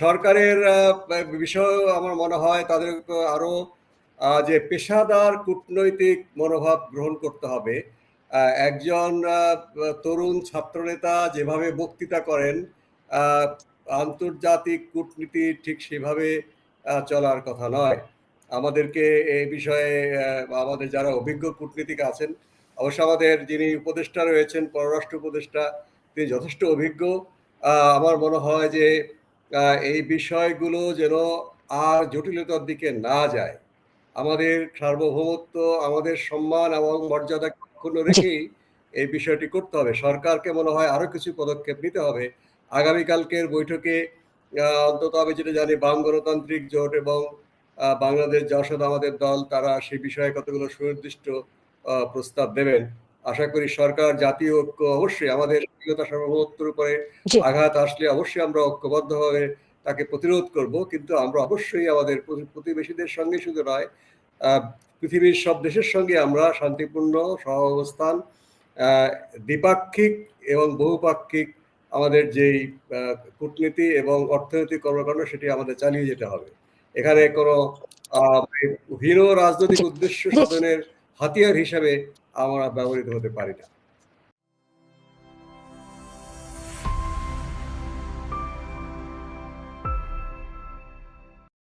সরকারের বিষয় আমার মনে হয় তাদের আরও যে পেশাদার কূটনৈতিক মনোভাব গ্রহণ করতে হবে। একজন তরুণ ছাত্রনেতা যেভাবে বক্তৃতা করেন আন্তর্জাতিক কূটনীতি ঠিক সেভাবে চলার কথা নয়। আমাদেরকে এই বিষয়ে আমাদের যারা অভিজ্ঞ কূটনীতিক আছেন, অবশ্য আমাদের যিনি উপদেষ্টা রয়েছেন, পররাষ্ট্র উপদেষ্টা, তিনি যথেষ্ট অভিজ্ঞ। আমার মনে হয় যে এই বিষয়গুলো যেন আর জটিলতার দিকে না যায়। আমাদের সার্বভৌমত্ব আমাদের সম্মান এবং মর্যাদা ক্ষুণ্ণ রেখেই এই বিষয়টি করতে হবে। সরকারকে মনে হয় আরও কিছু পদক্ষেপ নিতে হবে। আগামীকালকের বৈঠকে অন্তত আমি যেটা জানি বাম গণতান্ত্রিক জোট এবং বাংলাদেশ জাসদ আমাদের দল তারা সেই বিষয়ে কতগুলো সুনির্দিষ্ট প্রস্তাব দেবেন। আশা করি সরকার জাতীয় ঐক্য অবশ্যই আমাদের স্বাধীনতা সার্বভৌমত্বের উপরে আঘাত আসলে অবশ্যই আমরা ঐক্যবদ্ধভাবে তাকে প্রতিরোধ করব। কিন্তু আমরা অবশ্যই আমাদের প্রতিবেশীদের সঙ্গে শুধু নয় পৃথিবীর সব দেশের সঙ্গে আমরা শান্তিপূর্ণ সহাবস্থান আহ, দ্বিপাক্ষিক এবং বহুপাক্ষিক আমাদের যেই কূটনীতি এবং অর্থনৈতিক কর্মকাণ্ড সেটি আমাদের চালিয়ে যেতে হবে। এখানে কোনো আহ, হীন রাজনৈতিক উদ্দেশ্য। সাধনের হাতিয়ার হিসাবে আমরা ব্যবহৃত হতে পারি না।